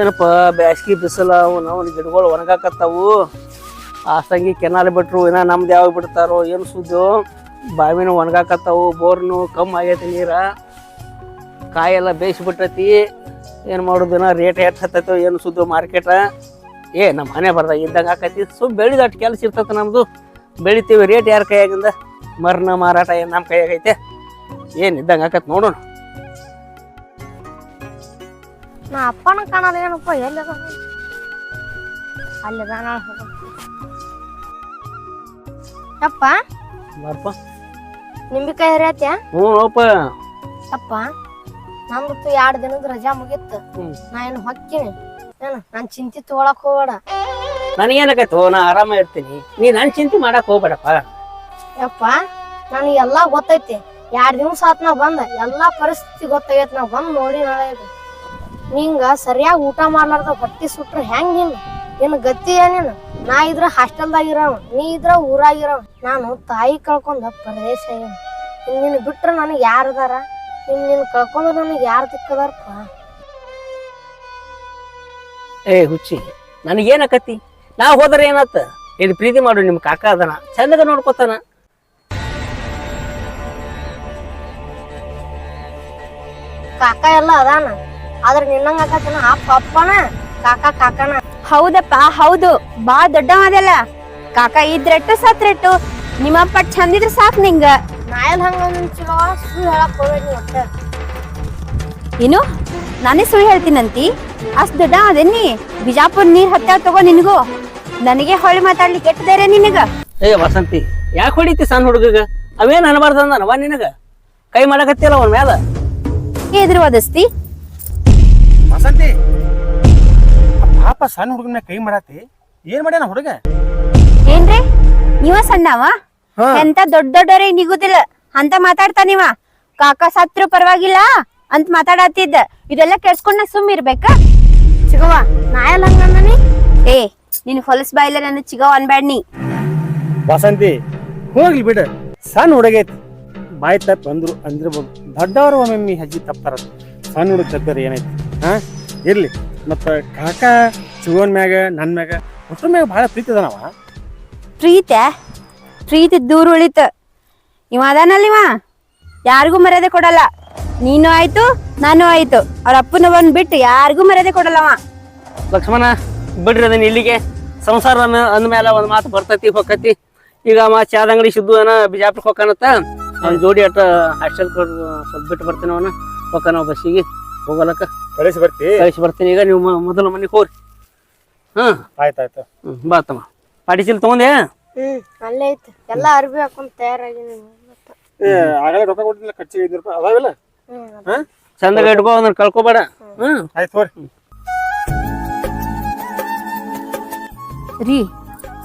ಏನಪ್ಪ, ಬ್ಯಾಸ್ಗಿ ಬಿಸಿಲ, ಅವನು ಅವನ ಗಿಡಗಳು ಒಣಗಾಕತ್ತಾವು. ಆಸಂಗಿ ಕೆನಾಲ್ ಬಿಟ್ರು, ಇನ್ನ ನಮ್ದು ಯಾವಾಗ ಬಿಡ್ತಾರೋ, ಏನು ಸುದ್ದು ಬಾವಿನ ಒಣಗಾಕತ್ತಾವು, ಬೋರ್ನು ಕಮ್ಮಿ ಆಗೈತಿ ನೀರ. ಕಾಯೆಲ್ಲ ಬೇಯಿಸ್ಬಿಟ್ಟೈತಿ. ಏನು ಮಾಡೋದು, ಇನ್ನ ರೇಟ್ ಹತ್ತೈತೋ, ಏನು ಸುದ್ದು ಮಾರ್ಕೆಟ ಏ ನಮ್ಮ ಮನೆ ಬರ್ದಾಗ ಇದ್ದಂಗೆ ಆಕೈತಿ. ಬೆಳೆದ ಬೆಳಿದಟ್ಟು ಕೆಲಸ ಇರ್ತೈತೆ ನಮ್ಮದು ಬೆಳಿತೀವಿ ರೇಟ್ ಯಾರ ಕೈಯಾಗಿಂದ? ಮರ್ನ ಮಾರಾಟ ಏನು ನಮ್ಮ ಕೈಯಾಗೈತೆ? ಏನು ಇದ್ದಂಗೆ ಆಕತ್ ನೋಡೋಣ. ನಾ ಅಪ್ಪನ ಕಾಣಲ್ಲ ಏನಪ್ಪ ಎಲ್ಲಿ ಅಲ್ಲಿದಾನ ಅಪ್ಪ ಬಾರಪ್ಪ ನಿಂಬಿಕಾಯಿ ಹರಿಯತ್ಯ? ಹ್ಞೂ ನೋಡಪ್ಪ. ಅಪ್ಪ ನಮ್ದು ಎರಡು ದಿನದ ರಜಾ ಮುಗಿತ್ತು. ನಾ ಏನು ಹೊಕ್ಕಿನಿ. ಏನು ನಾನು ಚಿಂತೆ ತಗೊಳಕ್ ಹೋಗ್ಬೇಡ. ನನಗೇನಾಗೈತೋ ನಾ ಆರಾಮ ಇರ್ತೀನಿ. ನೀ ನನ್ನ ಚಿಂತೆ ಮಾಡಕ್ ಹೋಗ್ಬೇಡಪ್ಪ. ಯಪ್ಪ ನನಗೆ ಎಲ್ಲ ಗೊತ್ತೈತಿ. ಎರಡು ದಿವ್ಸ ಆತ್ ನಾ ಬಂದ. ಎಲ್ಲಾ ಪರಿಸ್ಥಿತಿ ಗೊತ್ತಾಗೈತಿ. ನಾ ಬಂದ್ ನೋಡಿ ನಾಳೆ ನಿಂಗ ಸರಿಯಾಗಿ ಊಟ ಮಾಡ್ಲಾರ್ದ ಹೊಟ್ಟಿ ಸುಟ್ರ ಹೆಂಗ್ ನಿನ್ ನಿನ್ ಗತಿ ಏನೇನ ನಾ ಇದ್ರ ಹಾಸ್ಟೆಲ್ದಾಗ ಇರವ ನೀ ಇದ್ರ ಊರಾಗ ಇರವ. ನಾನು ತಾಯಿ ಕಳ್ಕೊಂಡ ಪ್ರದೇಶ ಏನು? ನಿನ್ ಬಿಟ್ರ ನನಗೆ ಯಾರದಾರ ಇನ್ ನಿನ್ ಕಳ್ಕೊಂಡ ನನಗೆ ಯಾರು ದಿಕ್ಕದಾರಪ್ಪ? ಏ ಹುಚ್ಚಿ ನನಗೇನಕತಿ ನಾ ಹೋದ್ರೆ ಏನತ್ತ ಇಲ್ಲಿ ಪ್ರೀತಿ ಮಾಡು ನಿಮ್ಮ ಕಾಕ ಅದನ. ಚಂದಗ ನೋಡ್ಕೊತಾನ. ಕಾಕ ಎಲ್ಲ ಅದಾನ? ಆದ್ರ ನಿನ್ನಂಗ ಆಕತನ ಅಪ್ಪ ಅಪ್ಪನ ಕಾಕ ಕಾಕನ? ಹೌದಪ್ಪ ಹೌದು. ಬಾ ದೊಡ್ಡವದಲ್ಲ ಕಾಕ ಇದ್ರೆಟ್ಟು ಸತ್ರೆಟ್ಟು. ನಿಮ್ಮಪ್ಪ ಚಂದಿದ್ರ ಸಾಕ್ ನಿಂಗ. ನಾಯಲ್ ಹಂಗ ಚಲೋ ಸುಳ್ಳು ಹೇಳಕ್ ಹೋಗ್ಬೇಡಿ ನೀ ಒಟ್ಟ. ಏನು? ನಾನೇ ಸುಳ್ಳು ಹೇಳ್ತೀನಂತಿ? ಅಷ್ಟ್ ದೊಡ್ಡ ಅದೇನಿ ಬಿಜಾಪುರ್ ನೀರ್ ಹತ್ತ ತಗೋ ನಿನಗೂ. ನನಗೆ ಹೊಳ್ಳಿ ಮಾತಾಡ್ಲಿಕ್ಕೆ ಎಟ್ಟದೇರೆ ನಿನಗ? ಏ ವಸಂತಿ ಯಾಕೆ ಹೊಡಿತಿ ಸಣ್ಣ ಹುಡುಗಗ? ಅವೇನ್ ಅನ್ಬಾರ್ದಂದನವ ನಿನಗ? ಕೈ ಮಾಡಕತ್ತಿಲ್ಲ ಅವನ್ ಮ್ಯಾಲ? ಎದುರು ಓದಿಸ್ತಿ ವಸಂತಿ ಪಾಪ ಸಣ್ಣ ಹುಡುಗನ ಕೈ ಮಾಡಾತಿ ಏನ್ ಮಾಡ್ಯಾನ ಹುಡುಗ? ಏನ್ರಿ? ನೀವ ಸಣ್ಣವ. ಎಂತ ದೊಡ್ಡ ದೊಡ್ಡವ್ರೆ ನಿಗುದಿಲ್ಲ. ಅಂತ ಮಾತಾಡ್ತಾನಿವ ಕಾಕ ಸತ್ರು ಪರವಾಗಿಲ್ಲ ಅಂತ ಮಾತಾಡತ್ತಿದ್ದ ಇದೆಲ್ಲ ಕೆಡ್ಸ್ಕೊಂಡ್ ನಾ ಸುಮ್ ಇರ್ಬೇಕಾ? ಚಿಗವ್ವ ನಾ ಹಂಗಿ ಹಂಗ ಏ ನಿನ್ ಹೊಲಸ್ ಬಾಯಿಲ್ಲ ನನ್ನ ಚಿಗವ್ ಅನ್ಬ್ಯಾಡ್ನಿ ವಸಂತಿ ಹೋಗ್ಲಿ ಬಿಡ. ಸಣ್ಣ ಹುಡುಗ ಐತಿ. ಬಾಯಿ ತಪ್ಪ ಅಂದ್ರು ಅಂದಿರ್ಬೋದು. ದೊಡ್ಡವರು ಒಮ್ಮೆ ಹೆಜ್ಜೆ ತಪ್ಪಾರ ಸಣ್ಣ ಹುಡುಗ ತಪ್ಪಾರ ಏನೈತಿ? ಹಾ? ಇರ್ಲಿ. ಮತ್ತ ಕಾಕ ಶಿವನ್ ಮ್ಯಾಗ ನನ್ ಮ್ಯಾಗ ಒಟ್ರ ಮ್ಯಾಗ ಬಹಳ ಪ್ರೀತಿ ಅದನವ. ಪ್ರೀತಿ ಪ್ರೀತಿ ದೂರ ಉಳಿತ. ಇವ ಅದಾನಲ್ಲ ಇವ? ಯಾರಿಗೂ ಮರ್ಯಾದೆ ಕೊಡಲ್ಲ. ನೀನು ಆಯ್ತು ನಾನು ಆಯ್ತು. ಅವ್ರ ಅಪ್ಪನ ಬಂದ್ ಬಿಟ್ಟು ಯಾರಿಗೂ ಮರ್ಯಾದೆ ಕೊಡಲ್ಲವ ಲಕ್ಷ್ಮಣ ಬಿಡ್ರಿ ಅದನ್ನ ಇಲ್ಲಿಗೆ. ಸಂಸಾರ ಅಂದ ಅಂದ್ಮೇಲೆ ಒಂದ್ ಮಾತು ಬರ್ತೈತಿ ಹೊಕ್ಕತಿ ಈಗ ಮಾ ಚಾದ ಅಂಗಡಿ ಸಿದ್ದು ಏನ ಬಿಜಾಪುರಕ್ಕೆ ಹೋಗ್ಕಾನತ್ತ ಅವ್ನ ಜೋಡಿ ಅಟ್ಟ ಹಾಸ್ಟೆಲ್ ಸ್ವಲ್ಪ ಬಿಟ್ಟು ಬರ್ತೀನಿ ಅವನ. ಹೋಗ್ಕಾನ ಬಸ್ಸಿಗೆ. ಹೋಗಲಕ್ಕ. ಕಳಿಸಿ ಬರ್ತಿ. ಕಳಿಸಿ ಬರ್ತೀನಿ. ಈಗ ನೀವು ಮ- ಮೊದಲ ಮನೆಗೆ ಹೋಗ್ರಿ. ಹ್ಮ್ ಆಯ್ತಾಯ್ತು. ಹ್ಮ್ ಬಾ ತಮ್ಮ. ಪಾಟಿ ಚೀಲ ತಗೊಂಡೆ? ಹ್ಮ್. ಅಲ್ಲೇ ಐತಿ. ಎಲ್ಲಾ ಅರ್ಬಿ ಹಾಕೊಂಡ್ ತಯಾರಾಗಿನಿ ಏ ಆಗಲೇ ರೊಕ್ಕ ಕೊಟ್ಟಿಲ್ಲ ಖರ್ಚಿಗೆ ಐದು ರೂಪಾಯಿ. ಅದಾವಿಲ್ಲ? ಹ್ಮ್ ಹಾ? ಚಂದಗ ಇಟ್ಕೋ ಅದನ್ನ ಕಳ್ಕೊಬೇಡ. ಆಯ್ತು ರೀ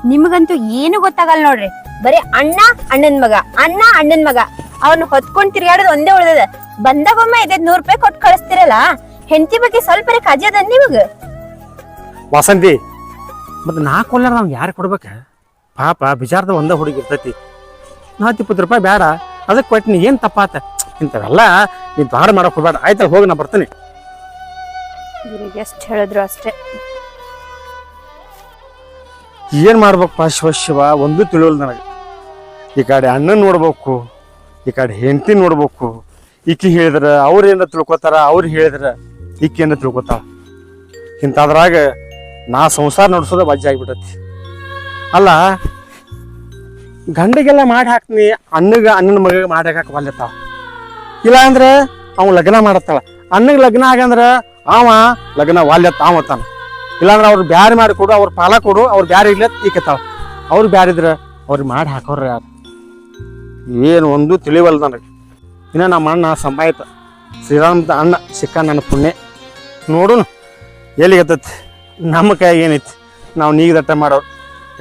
ನಿಮಗಂತೂ ಏನು ಗೊತ್ತಾಗಲ್ಲ ನೋಡ್ರಿ. ಬರೀ ಅಣ್ಣ ಅಣ್ಣನ್ ಮಗ ಅಣ್ಣ ಅಣ್ಣನ್ ಮಗ. ಅವನು ಹೊತ್ಕೊಂಡ್ ತಿರ್ಗಾಡೋದು ಒಂದೇ ಉಳ್ದದ. ಬಂದಾಗೊಮ್ಮೆ ಐದೈದ್ ನೂರ್ ರೂಪಾಯಿ ಕೊಟ್ಟು ಕಳಿಸ್ತಿರಲ್ಲ. ಹೆಂಡತಿ ಬಗ್ಗೆ ಸ್ವಲ್ಪ ಕಾಜಿ ಅದ ನಿಮಗ? ವಾಸಂತಿ ಮತ್ತೆ ನಾ ಕೊಲ್ಲರ ನಾವು ಯಾರು ಕೊಡ್ಬೇಕ? ಪಾಪ ಬಿಜಾರದ ಒಂದ ಹುಡುಗಿ ಇರ್ತೈತಿ. ನಾ ಇಪ್ಪತ್ತು ರೂಪಾಯಿ ಬೇಡ ಅದಕ್ಕೆ ಕೊಟ್ಟಿನಿ ಏನು ತಪ್ಪಾತ? ಇಂಥವೆಲ್ಲ ನೀನು ಬಾರ ಮಾಡಕ್ ಹೋಗ್ಬೇಡ. ಆಯ್ತಲ್ಲ ಹೋಗಿ ನಾ ಬರ್ತೀನಿ. ಇವ್ರಿಗೆ ಎಷ್ಟ್ ಹೇಳಿದ್ರು ಅಷ್ಟೇ. ಏನು ಮಾಡ್ಬೇಕಪ್ಪ ಶಿವ ಶಿವ ಒಂದು ತಿಳಿಯಲ್ಲ ನನಗೆ. ಈ ಕಡೆ ಅಣ್ಣನ ನೋಡ್ಬೇಕು ಈ ಕಡೆ ಹೆಂಡತಿ ನೋಡ್ಬೇಕು. ಈಕಿ ಹೇಳಿದ್ರ ಅವ್ರು ಏನಾರ ತಿಳ್ಕೊತಾರ ಅವ್ರು ಹೇಳಿದ್ರ. ಈಕಿ ಅಂತ ತಿಳ್ಕೊತಾಳ ಇಂಥದ್ರಾಗ ನಾ ಸಂಸಾರ ನಡೆಸೋದ ವಜ್ಜೆ ಆಗಿಬಿಟ್ಟತಿ. ಅಲ್ಲ, ಗಂಡಿಗೆಲ್ಲ ಮಾಡಿ ಹಾಕ್ತೀನಿ ಅನ್ನಗ ಅಣ್ಣನ ಮಗ ಮಾಡಿ ಹಾಕಕ್ಕೆ ಬಲ್ಲತ್ತಾವ ಇಲ್ಲ ಅಂದ್ರೆ ಅವ ಲಗ್ನ ಮಾಡತ್ತಾಳ. ಅಣ್ಣಗೆ ಲಗ್ನ ಆಗಂದ್ರೆ ಅವ ಲಗ್ನ ವಾಲ್ಯತ್ತ ಅವ ತಾನ. ಇಲ್ಲಾಂದ್ರೆ ಅವ್ರು ಬ್ಯಾರೆ ಮಾಡಿ ಕೊಡು, ಅವ್ರ ಪಾಲ ಕೊಡು, ಅವ್ರು ಬ್ಯಾರೆ ಇಲ್ಲ ಈಕತ್ತಾಳ ಅವ್ರು ಬ್ಯಾರಿದ್ರ ಅವ್ರಿಗೆ ಮಾಡಿ ಹಾಕೋರ ಯಾರು? ಏನು ಒಂದು ತಿಳಿವಲ್ಲ ನನಗೆ. ಇನ್ನ ನಮ್ಮ ಅಣ್ಣ ಸಂಭಾಯಿತ ಶ್ರೀರಾಮದ ಅಣ್ಣ ಸಿಕ್ಕ ನನ್ನ ಪುಣ್ಯ. ನೋಡುನು, ಎಲ್ಲಿಗೆ ಹತ್ತೈತಿ? ನಮ್ಮ ಕೈಯಾಗ ಏನೈತಿ? ನಾವು ನೀಗದಟ್ಟ ಮಾಡೋರು.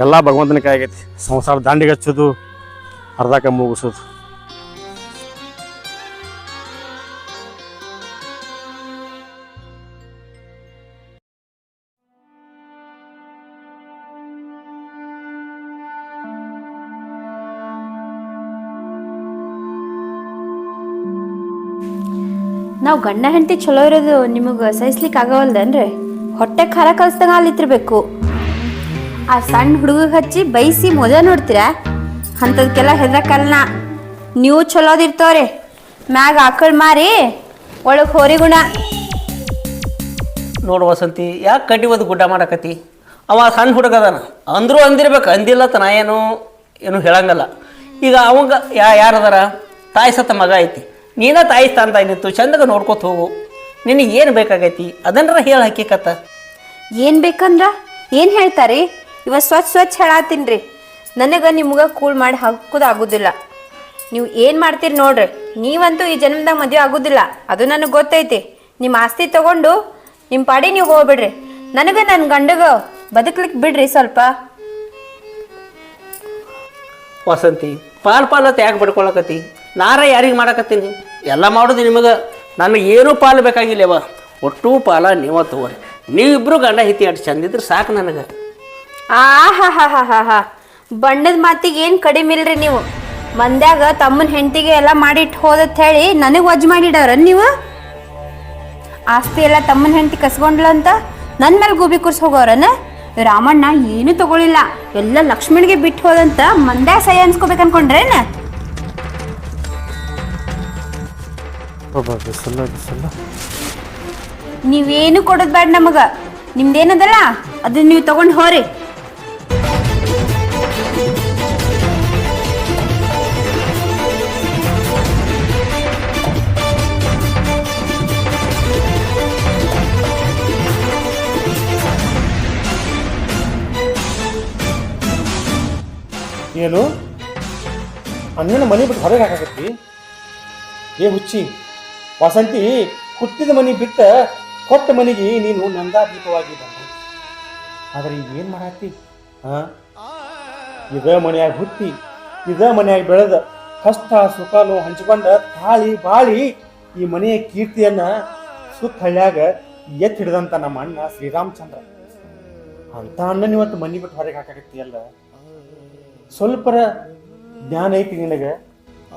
ಎಲ್ಲ ಭಗವಂತನ ಕೈ ಆಗೈತಿ. ಸಂಸಾರ ದಾಂಡಿಗೆ ಹಚ್ಚೋದು ಅರ್ಧಕ್ಕೆ ಮುಗಿಸೋದು. ನಾವ್ ಗಂಡ ಹೆಂಡತಿ ಚಲೋ ಇರೋದು ನಿಮಗೆ ಸಹಿಸ್ಲಿಕ್ಕೆ ಆಗವಲ್ದನ್ರಿ ಹೊಟ್ಟೆ ಖಾರ ಕಲ್ಸ್ದಂಗ ಅಲ್ಲಿತ್ತಿರ್ಬೇಕು ಆ ಸಣ್ಣ ಹುಡುಗ ಹಚ್ಚಿ ಬೈಸಿ ಮಜಾ ನೋಡ್ತೀರಾ? ಅಂಥದ್ಕೆಲ್ಲ ಹೆದ್ರಕಲ್ನ ನೀವು ಚಲೋದಿರ್ತವ್ರಿ ಮ್ಯಾಗ ಆಕಳ್ ಮಾರಿ ಒಳಗೆ ಹೋರಿಗುಣ. ನೋಡು ವಸಂತಿ, ಯಾಕೆ ಕಡ್ಡಿ ಒದ್ದು ಗುಡ್ಡ ಮಾಡಕತ್ತಿ? ಅವ ಸಣ್ಣ ಹುಡುಗ ಅದಾನ ಅಂದ್ರೂ ಅಂದಿರ್ಬೇಕು, ಅಂದಿಲ್ಲ ತನ ಏನು ಏನು ಹೇಳಂಗಲ್ಲ. ಈಗ ಅವಂಗ, ಯಾ, ಯಾರದಾರ? ತಾಯಿ ಸತ್ತ ಮಗ ಐತಿ. ನೀನ ತಾಯಿ ಸ್ಥಾನದಾಗ ನಿಂತು ಚಂದಗ ನೋಡ್ಕೊತ ಹೋಗು. ನಿನಗೆ ಏನು ಬೇಕಾಗೈತಿ? ಅದನ್ನರ ಹೇಳ ಹಕ್ಕಿಕತ್ತ ಏನ್ ಬೇಕಂದ್ರ? ಏನು ಹೇಳ್ತಾರೆ? ಇವ ಸ್ವಚ್ಛ ಸ್ವಚ್ಛ ಹೇಳತ್ತೀನ್ರಿ ನನಗೆ ನಿಮ್ಗೆ ಕೂಳ್ ಮಾಡಿ ಹಾಕೋದಾಗೋದಿಲ್ಲ ಆಗುದಿಲ್ಲ. ನೀವು ಏನು ಮಾಡ್ತೀರಿ ನೋಡ್ರಿ. ನೀವಂತೂ ಈ ಜನ್ಮದಾಗ ಮದುವೆ ಆಗೋದಿಲ್ಲ. ಅದು ನನಗೆ ಗೊತ್ತೈತಿ. ನಿಮ್ಮ ಆಸ್ತಿ ತಗೊಂಡು ನಿಮ್ಮ ಪಾಡಿ ನೀವು ಹೋಗ್ಬಿಡ್ರಿ. ನನಗೆ ನನ್ನ ಗಂಡಗ ಬದುಕ್ಲಿಕ್ಕೆ ಬಿಡ್ರಿ ಸ್ವಲ್ಪ. ವಸಂತಿ ಪಾಲ್ ಪಾಲತ್ ತ್ಯಾಗ ಬಡ್ಕೊಳಕತ್ತಿ ನಾರ ಯಾರಿಗೆ ಮಾಡಕತ್ತೀನಿ? ಎಲ್ಲ ಮಾಡೋದು ನಿಮಗೆ. ನನಗೆ ಏನೂ ಪಾಲು ಬೇಕಾಗಿಲ್ಲ ಬೇಕಾಗಿಲ್ಲವ ಒಟ್ಟು ಪಾಲ ನೀವ ತಗೋರಿ. ನೀವಿಬ್ರು ಗಂಡ ಹಿತಿ ಅಷ್ಟು ಚಂದಿದ್ರೆ ಸಾಕು ನನಗೆ. ಆ ಹಾ ಬಣ್ಣದ ಮಾತಿಗೆ ಏನು ಕಡಿಮೆ ಇಲ್ರಿ ನೀವು. ಮಂದ್ಯಾಗ ತಮ್ಮನ ಹೆಂಡತಿಗೆ ಎಲ್ಲ ಮಾಡಿಟ್ಟು ಹೋದತ್ ಹೇಳಿ ನನಗೆ ವಜ್ ಮಾಡಿಡವ್ರ ನೀವು? ಆಸ್ತಿ ಎಲ್ಲ ತಮ್ಮನ ಹೆಂಡತಿ ಕಸ್ಕೊಂಡ್ಲ ಅಂತ ನನ್ನ ಮೇಲೆ ಗೋಬಿ ಕುರ್ಸ್ ಹೋಗೋರನ? ರಾಮಣ್ಣ ಏನು ತಗೊಳಿಲ್ಲ. ಎಲ್ಲ ಲಕ್ಷ್ಮಣಿಗೆ ಬಿಟ್ಟು ಹೋದಂತ ಮಂದ್ಯಾಗ ಸೈ ಅನ್ಸ್ಕೋಬೇಕು ಅನ್ಕೊಂಡ್ರೇನ ಒಬ್ಬ ಬಿಸಲ್ಲ ಬಿಸಲ್ಲ ನೀವೇನು ಕೊಡೋದ್ ಬೇಡ ನಮಗ ನಿಮ್ದೇನದಲ್ಲ? ಅದನ್ನ ನೀವು ತಗೊಂಡ್ ಹೋರಿ. ಏನು? ಅಣ್ಣನ ಮನೆ ಬಿಟ್ಟು ಹೊರಗೆ ಹಾಕಾಕತ್ತಿ? ಏ ಹುಚ್ಚಿ ವಸಂತಿ, ಹುಟ್ಟಿದ ಮನೆ ಬಿಟ್ಟ ಕೊಟ್ಟ ಮನೆಗೆ ನೀನು ನಂದಾದೀಪವಾಗಿ ಬಂದ ಆದರೆ ಈಗ ಏನು ಮಾಡತ್ತಿ? ಹಾ ಇದ ಮನೆಯಾಗ ಹುಟ್ಟಿ, ಇದ ಮನೆಯಾಗ ಬೆಳೆದ ಕಷ್ಟ ಸುಖನು ಹಂಚಿಕೊಂಡ ತಾಳಿ ಬಾಳಿ ಈ ಮನೆಯ ಕೀರ್ತಿಯನ್ನ ಸುತ್ತ ಹಳ್ಳ್ಯಾಗ ಎತ್ತಿ ಹಿಡಿದಂತ ನಮ್ಮ ಅಣ್ಣ ಶ್ರೀರಾಮಚಂದ್ರ. ಅಂತ ಅಣ್ಣನ ಇವತ್ತು ಮನೆ ಬಿಟ್ಟು ಹೊರಗೆ ಹಾಕಾಕತ್ತೀಯಲ್ಲ? ಸ್ವಲ್ಪರ ಜ್ಞಾನ ಐತಿ ನಿನಗೆ.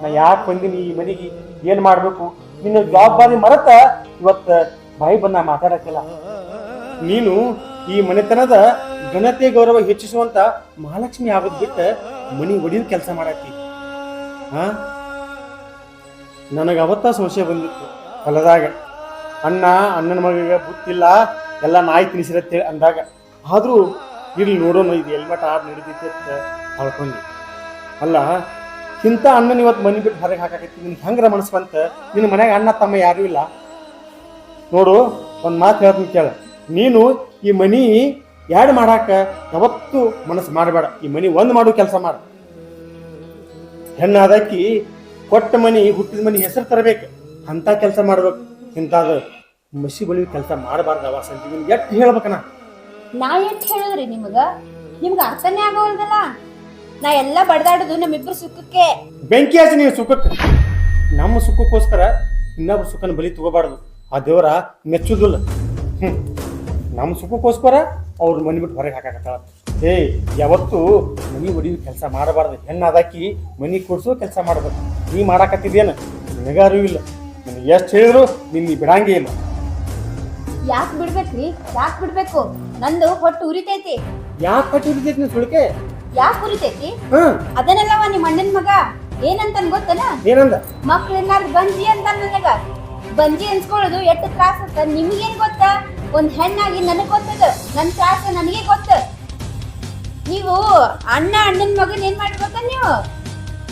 ನಾ ಯಾಕೆ ಬಂದಿನಿ ಈ ಮನೆಗೆ? ಏನು ಮಾಡ್ಬೇಕು? ನಿನ್ನ ಜವಾಬ್ದಾರಿ ಮರತ ಇವತ್ತ ಬಾಯಿ ಬಂದ ಮಾತಾಡಕ್ಕಿಲ್ಲ. ನೀನು ಈ ಮನೆತನದ ಘನತೆ ಗೌರವ ಹೆಚ್ಚಿಸುವಂತ ಮಹಾಲಕ್ಷ್ಮಿ ಆಗೋದ್ ಬಿಟ್ಟ ಮನಿ ಒಡಿಯೋ ಕೆಲಸ ಮಾಡತ್ತಿ ಹಾ ನನಗೆ ಅವತ್ತ ಸಂಶಯ ಬಂದಿತ್ತು. ಹೊಲದಾಗ ಅಣ್ಣ, ಅಣ್ಣನ ಮಗಿಗೆ ಬುತ್ತಿಲ್ಲ ಎಲ್ಲ ನಾಯಿ ತಿನ್ಸಿರತ್ತೆ ಅಂದಾಗ. ಆದ್ರೂ ಇಲ್ಲಿ ನೋಡೋಣ, ಇದು ಎಲ್ಮಟ ಆಡ್ ನಡೀತೈತಿ ಅಂತ ಹೇಳ್ಕೊಂಡಿ ಅಲ್ಲ ಇಂಥ ಅಣ್ಣನ ಇವತ್ತು ಮನೆ ಬಿಟ್ಟು ಹೊರಗೆ ಹಾಕಾಕೈತಿ ನಿನ್ಗೆ ಹೆಂಗ್ರ ಮನಸ್ಸು ಬಂತ? ನಿನ್ನ ಮನೆಗೆ ಅಣ್ಣ ತಮ್ಮ ಯಾರೂ ಇಲ್ಲ. ನೋಡು, ಒಂದು ಮಾತು ಹೇಳ್ತೀನಿ ಕೇಳ. ನೀನು ಈ ಮನಿ ಎರಡು ಮಾಡಾಕ ಯಾವತ್ತು ಮನಸ್ಸು ಮಾಡಬೇಡ. ಈ ಮನಿ ಒಂದು ಮಾಡೋ ಕೆಲಸ ಮಾಡ. ಹೆಣ್ಣಾದಕ್ಕಿ ಕೊಟ್ಟ ಮನಿ, ಹುಟ್ಟಿದ ಮನಿ ಹೆಸರು ತರಬೇಕು. ಅಂತ ಕೆಲಸ ಮಾಡ್ಬೇಕು. ಇಂಥದ್ದು ಮಸಿ ಬಳಿ ಕೆಲಸ ಮಾಡಬಾರ್ದವ ಸಂಜೆ ನಿಮ್ಗೆ ಎಷ್ಟು ಹೇಳ್ಬೇಕನ ನಾ? ಎಷ್ಟು ಹೇಳಿದ್ರಿ ನಿಮಗ? ನಿಮ್ಗ ಅರ್ಥನೇ ಆಗೋಲ್ದಲ್ಲ ನಾ ಎಲ್ಲ ಬಡ್ದಾಡುದು ನಮ್ಮಿಬ್ರು ಸುಖಕ್ಕೆ. ಬೆಂಕಿ ಹಚ್ಚಿ ನೀವು ಸುಖಕ್ಕೆ ನಮ್ಮ ಸುಖಕ್ಕೋಸ್ಕರ ಇನ್ನೊಬ್ರ ಸುಖನ ಬಲಿ ತಗೋಬಾರ್ದು. ಆ ದೇವರ ಮೆಚ್ಚುದಿಲ್ಲ. ನಮ್ಮ ಸುಖಕ್ಕೋಸ್ಕರ ಅವ್ರ ಮನೆ ಬಿಟ್ಟು ಹೊರಗೆ ಹಾಕಾಕತ್ತಾಳ. ಏ ಯಾವತ್ತು ಮನಿ ಹೊಡಿಯೋ ಕೆಲಸ ಮಾಡಬಾರ್ದು. ಹೆಣ್ಣಾದಾಕಿ ಮನಿ ಕೊಡ್ಸೋ ಕೆಲಸ ಮಾಡಬೇಕು ನೀ ಮಾಡಾಕತ್ತಿದೇನು ನಿನಗೆ ಅರಿವು ಇಲ್ಲ. ನಿನಗೆ ಎಷ್ಟು ಹೇಳಿದ್ರು ನಿನ್ನ ಬಿಡಂಗೇ ಇಲ್ಲ. ಯಾಕೆ ಬಿಡ್ಬೇಕ್ರಿ? ಯಾಕೆ ಬಿಡ್ಬೇಕು? ನಂದು ಹೊಟ್ಟು ಉರಿತೈತಿ. ಯಾಕೆ ಕಟ್ಟಿರ್ತೈತಿ ನೀನು ಸುಳಿಕೆ? ಯಾಕೆ ಕುರಿತೈತಿ ಹ್ಮ್. ಅದನ್ನಲ್ಲವ ನಿಮ್ಮ ಅಣ್ಣನ ಮಗ ಏನಂತನ್ ಗೊತ್ತನ? ಏನಂದ? ಮಕ್ಳನ್ನಾರು ಬಂಜಿ ಅಂತ ನನಗ. ಬಂಜಿ ಅನ್ಸ್ಕೊಳ್ಳೋದು ಎಷ್ಟು ತ್ರಾಸ ಅಂತ ನಿಮ್ಗೇನ್ ಗೊತ್ತ? ಒಂದ್ ಹೆಣ್ಣಾಗಿ ನನಗ್ ಗೊತ್ತದ. ನನ್ ತ್ರಾಸ ನನಗೆ ಗೊತ್ತ. ನೀವು ಅಣ್ಣ ಅಣ್ಣನ ಮಗನ್ ಏನ್ ಮಾಡ್ಬೇಕ ನೀವು?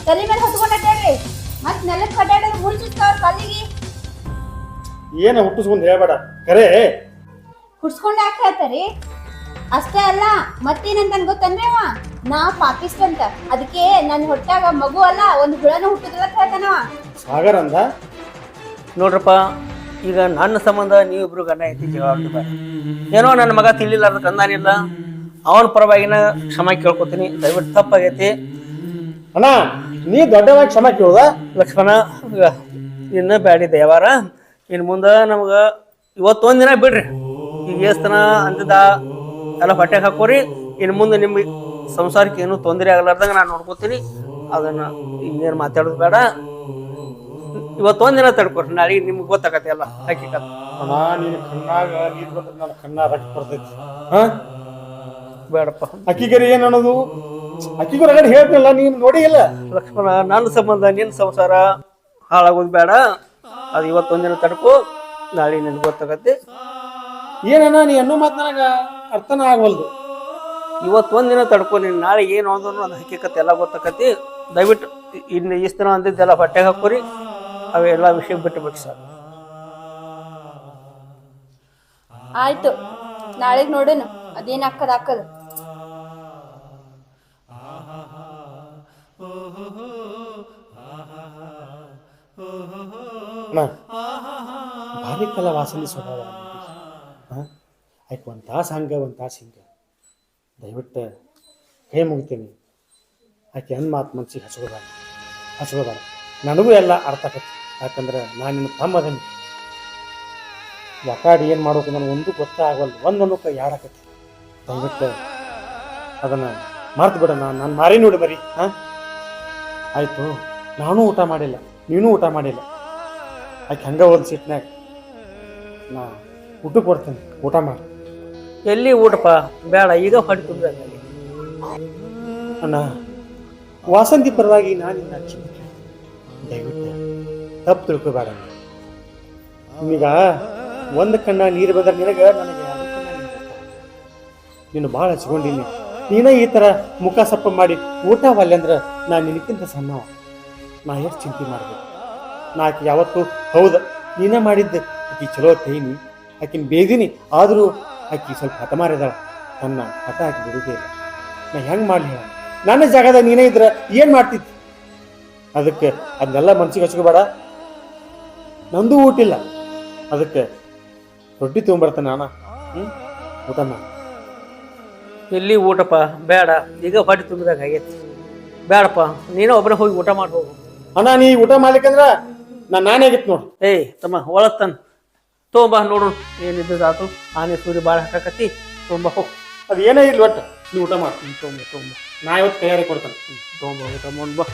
ತಲೆ ಮೇಲೆ ಹೊತ್ಕೊಂಡ್ ಅಡ್ಡಾಡ್ರಿ ಮತ್ ನೆಲಕ್ ಅಡ್ಡಾಡೋದು ಮುಳ್ಚಿಸ್ತಾವ ಕಲ್ಲಿಗೆ? ಏನ ಹುಟ್ಟಿಸ್ಕೊಂಡ್ ಹೇಳ್ಬೇಡ. ಕರೆ. ಹುಡ್ಸ್ಕೊಂಡ್ ಯಾಕೆ ಹೇಳ್ತಾರಿ? ಅಷ್ಟೇ ಅಲ್ಲ ಮತ್ತೇನಂತ ಗೊತ್ತನ್ರಿ ಅವ? ನಾ ಅಂತ ಅದಕ್ಕೆ ನನ್ನ ಹೊಟ್ಟಾಗ ಮಗು ಅಲ್ಲ, ಒಂದು ಹುಳನ ಹುಟ್ಟಿದ್ರ ಸಾಗರ್ ಅಂದ? ನೋಡ್ರಪ್ಪ, ಈಗ ನನ್ನ ಸಂಬಂಧ ನೀವಿಬ್ರು ಗಂಡ ಐತಿ ಏನೋ ನನ್ನ ಮಗ ತಿಳಿಲಾರ್ದ ಕಂದಾನಿಲ್ಲ ಅವನ ಪರವಾಗಿನ ಕ್ಷಮ ಕೇಳ್ಕೊತೀನಿ. ದಯವಿಟ್ಟು ತಪ್ಪಾಗೈತಿ. ಅಣ್ಣ, ನೀ ದೊಡ್ಡವಾಗಿ ಕ್ಷಮ ಕೇಳುದ? ಲಕ್ಷ್ಮಣ, ಈಗ ಇನ್ನ ಬ್ಯಾಡಿ ದೇವಾರ ಇನ್ನು ಮುಂದೆ ನಮ್ಗೆ ಇವತ್ತೊಂದು ದಿನ ಬಿಡ್ರಿ. ಈಗ ಏಸ್ತನ ಅಂತಿದ್ದ ಎಲ್ಲ ಹೊಟ್ಟೆಗೆ ಹಾಕೋರಿ. ಇನ್ನು ಮುಂದೆ ನಿಮ್ಗೆ ಸಂಸಾರಕ್ಕೆ ಏನೂ ತೊಂದರೆ ಆಗಲಾರ್ದಂಗೆ ನಾನು ನೋಡ್ಕೋತೀನಿ. ಅದನ್ನು ಇನ್ನೇನು ಮಾತಾಡೋದು ಬೇಡ. ಇವತ್ತು ಒಂದಿನ ತಡ್ಕೊರಿ ನಾಳೆಗೆ ನಿಮ್ಗೆ ಗೊತ್ತಾಗತ್ತೆ ಎಲ್ಲ ಹಕ್ಕಿಕತ್. ಅಣ್ಣ ನೀನು ಕಣ್ಣಾಗ ನೀರು ಬಂದ್ರೆ ನನ್ನ ಕಣ್ಣ ರಕ್ತ ಬರ್ತೈತಿ. ಹಾ? ಬೇಡಪ್ಪ. ಅಕ್ಕಿಗರಿ ಏನು ಅನ್ನೋದು? ಅಕ್ಕಿಗರ ಹೇಳ್ತಿಲ್ಲ ನೀನು ನೋಡಿ ಇಲ್ಲ ಲಕ್ಷ್ಮಣ ನನ್ನ ಸಂಬಂಧ ನಿನ್ನ ಸಂಸಾರ ಹಾಳಾಗೋದು ಬೇಡ. ಅದು ಇವತ್ತೊಂದಿನ ತಡ್ಕೊ ನಾಳೆ ನಿನ್ಗೆ ಗೊತ್ತಾಗತ್ತೆ. ಏನಣ್ಣ ನೀ ಅನ್ನೋ ಮಾತು ನನಗೆ ಅರ್ಥನ ಆಗವಲ್ದು. ಇವತ್ತು ಒಂದಿನ ತಡ್ಕೊ ನೀನು ನಾಳೆ ಏನು ಅಂದ್ರೂ ಅದು ಹಕ್ಕಿಕತ್ತೆ ಎಲ್ಲ ಗೊತ್ತಾಕತಿ. ದಯವಿಟ್ಟು ಇನ್ನು ಇಷ್ಟು ದಿನ ಅಂದಿದ್ದೆಲ್ಲ ಹೊಟ್ಟೆಗೆ ಹಾಕೋರಿ ಅವೆಲ್ಲ ವಿಷಯ ಬಿಟ್ಟು ಬಿಟ್ಟು ಸರ್ ಆಯ್ತು. ನಾಳೆಗೆ ನೋಡೋಣ ಅದೇನು ಹಾಕದ್ ಹಾಕದ್. ಭಾರಿ ಕಲ ವಾಸನೆ ಸ್ವಭಾವ ಹಾಂ? ಆಯ್ತು ಒಂದು ತಾಸು ಹಂಗೆ ಒಂದು ತಾಸು ಹಿಂಗೆ. ದಯವಿಟ್ಟು ಕೈ ಮುಗಿತೀನಿ. ಆಕೆ ಹೆಣ್ಣು ಮಾತು ಮನಸ್ಸಿಗೆ ಹಚ್ಕೋಬಾರ್ದು ಹಚ್ಕೋಬಾರ್ದು ನನಗೂ ಎಲ್ಲ ಅರ್ಥ ಆಕತಿ. ಯಾಕಂದ್ರೆ ನಾನು ನಿನ್ನ ತಮ್ಮ ಅದೀನಿ ಯಾಕಾಡಿ ಏನು ಮಾಡೋಕೆ ನನಗೆ ಒಂದು ಗೊತ್ತಾಗಲ್ಲ ಒಂದು ಅನ್ನೋಕೆ ಯಾಡಾಕತಿ ದಯವಿಟ್ಟು ಅದನ್ನು ಮಾರ್ತು ಬಿಡ ನಾನು ನಾನು ಮಾರಿ ನೋಡಿ ಬರೀ ಹಾಂ? ಆಯಿತು. ನಾನು ಊಟ ಮಾಡಿಲ್ಲ. ನೀನು ಊಟ ಮಾಡಿಲ್ಲ. ಆಕೆ ಹಂಗೆ ಒಂದು ಸಿಟ್ನಾಗ ನಾ ಊಟಕ್ಕೆ ಕೊಡ್ತೀನಿ ಊಟ ಮಾಡಿ. ಎಲ್ಲಿ ಊಟಪ್ಪ? ಬೇಡ, ಈಗ ಹೊಟ್ಟೆ ತುಂಬಿದಂಗೆ ಅಣ್ಣ, ವಾಸಂತಿ ಪರವಾಗಿ ನಾನು ದಯವಿಟ್ಟು ತಪ್ಪು ತಿಳ್ಕೊಬೇಡ ಈಗ ಒಂದು ಕಣ್ಣ ನೀರು ಬಂದ್ರೆ ನಿನಗೆ, ನನಗೆ ನೀನು ಭಾಳ ಹಚ್ಕೊಂಡಿನಿ ನೀನೇ ಈ ಥರ ಮುಖ ಸಪ್ಪ ಮಾಡಿ ಊಟ ಒಲ್ಲೆ ಅಂದ್ರೆ ನಾನು ನಿನಕ್ಕಿಂತ ಸಣ್ಣವ. ನಾ ಎಷ್ಟು ಚಿಂತೆ ಮಾಡಬೇಕು ನಾ ಆಕೆ ಯಾವತ್ತು ಹೌದು, ನೀನೇ ಮಾಡಿದ್ದೆ. ಆಕಿ ಚಲೋ ತೈನಿ ಆಕಿನ ಬೇದಿನಿ. ಆದರೂ ಆಕಿ ಸ್ವಲ್ಪ ಹತ ಮಾರಿದಾಳ. ನನ್ನ ಹಠ ಹಾಕಿ ಬಿಡುವುದೇ ಇಲ್ಲ. ನಾ ಹೆಂಗೆ ಮಾಡಲಿ ಹೇಳ? ನನ್ನ ಜಾಗದಾಗ ನೀನೇ ಇದ್ರೆ ಏನು ಮಾಡ್ತಿದ್ದಿ? ಅದಕ್ಕೆ ಅದನ್ನೆಲ್ಲ ಮನ್ಸಿಗೆ ಹಚ್ಕೋಬೇಡ. ನಂದು ಊಟ ಇಲ್ಲ. ಅದಕ್ಕೆ ರೊಟ್ಟಿ ತೊಗೊಂಬರ್ತಾನೆ ಅಣ್ಣ ಹ್ಞೂ ಊಟ ಮಾಡಿ. ಎಲ್ಲಿ ಊಟಪ್ಪ? ಬೇಡ. ಈಗ ಹೊಟ್ಟೆ ತುಂಬಿದಾಗ ಆಗೈತಿ. ಬೇಡಪ್ಪ. ನೀನು ಒಬ್ಬನೇ ಹೋಗಿ ಊಟ ಮಾಡಿ ಹೋಗು ಅಣ್ಣ ನೀ ಊಟ ಮಾಡ್ಲಿಕ್ಕಂದ್ರ ನಾನು ನಾನೇ ಆಗಿತ್ತು ನೋಡು. ಏಯ್ ತಮ್ಮ ಒಳತ್ತನ್ ತೊಗೊಂಬ ನೋಡು ಏನಿದ್ದದು ಆತು ಆನೆ ಸೂರಿ ಭಾಳ ಹಾಕಕತ್ತಿ ತೊಗೊಂಬ ಹೋಗಿ. ಅದು ಏನೇ ಇಲ್ಲ ಒಟ್ಟು ನೀವು ಊಟ ಮಾಡ್ತೀನಿ ತೊಗೊಂಬ ತೊಗೊಂಬ ನಾ ಇವತ್ತು ತಯಾರಿ ಕೊಡ್ತಾನೆ. ತೊಗೊಂಬ ಊಟ ಮಾಡಿ ಬಾ.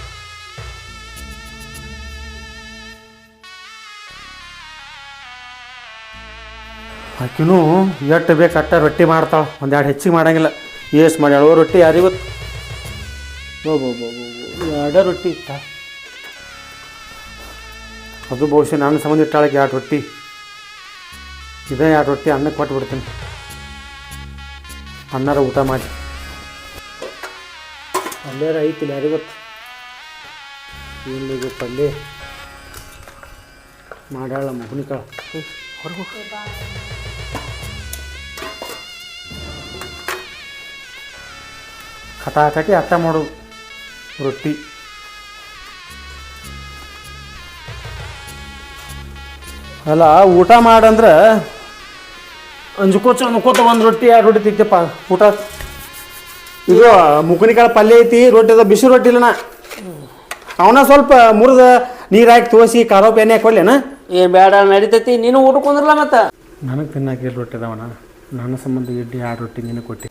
ಆಕಿನೂ ಎಷ್ಟು ಬೇಕು ಅಟ್ಟ ರೊಟ್ಟಿ ಮಾಡ್ತಾಳೆ. ಒಂದೆರಡು ಹೆಚ್ಚಿಗೆ ಮಾಡಂಗಿಲ್ಲ. ಎಷ್ಟು ಮಾಡ್ಯಾಳು ರೊಟ್ಟಿ ಯಾರಿಗೂ ಎರಡ ರೊಟ್ಟಿ ಇಟ್ಟ. ಅದು ಬಹುಶಃ ನನ್ನ ಸಂಬಂಧ ಇಟ್ಟಾಳಕ್ಕೆ ಎರಡು ರೊಟ್ಟಿ. ಇದೇ ಎರಡು ರೊಟ್ಟಿ ಅನ್ನಕ್ಕೆ ಕೊಟ್ಟು ಬಿಡ್ತೀನಿ ಅನ್ನಾರ ಊಟ ಮಾಡಿ. ಅಲ್ಲೇ ಐತಿಲ್ಲ ಯಾರಿಗೊತ್ತು ಇಲ್ಲಿಗೆ ಪಲ್ಯ? ಮಾಡ್ಯಾಳ ಮಗುನಿಕಾಳ ಹೊರಗೆ ಕಟಾಕಟಿ ಅರ್ಥ ಮಾಡೋದು ರೊಟ್ಟಿ. ಅಲ್ಲ ಊಟ ಮಾಡಂದ್ರೆ ಅಂಜ್ಕೋತ ಅನ್ಕೋತ ಒಂದು ರೊಟ್ಟಿ ಎರಡು ರೊಟ್ಟಿ ತಿತ್ತಪ್ಪ ಊಟ? ಇದು ಮುಕುನಿಕಾಳ ಪಲ್ಯ ಐತಿ ರೊಟ್ಟಿ ಅದ ಬಿಸಿ ರೊಟ್ಟಿ ಇಲ್ಲನ ಅವನ ಸ್ವಲ್ಪ ಮುರಿದ ನೀರು ಹಾಕಿ ತೋಸಿ ಖಾರ ಎಣ್ಣೆ ಹಾಕೊಲ್ಲೇನ ಏನ್ ಬೇಡ ನಡಿತೈತಿ. ನೀನು ಊಟ ಕುಂದ್ರಲ್ಲ ಮತ್ತ? ನನಗೆ ತಿನ್ನಾಕಿ ರೊಟ್ಟಿ ಅದಾವಣ ನನ್ನ ಸಂಬಂಧ ಇಡ್ಲಿ ಎರಡು ರೊಟ್ಟಿ ನೀನು ಕೊಟ್ಟಿ.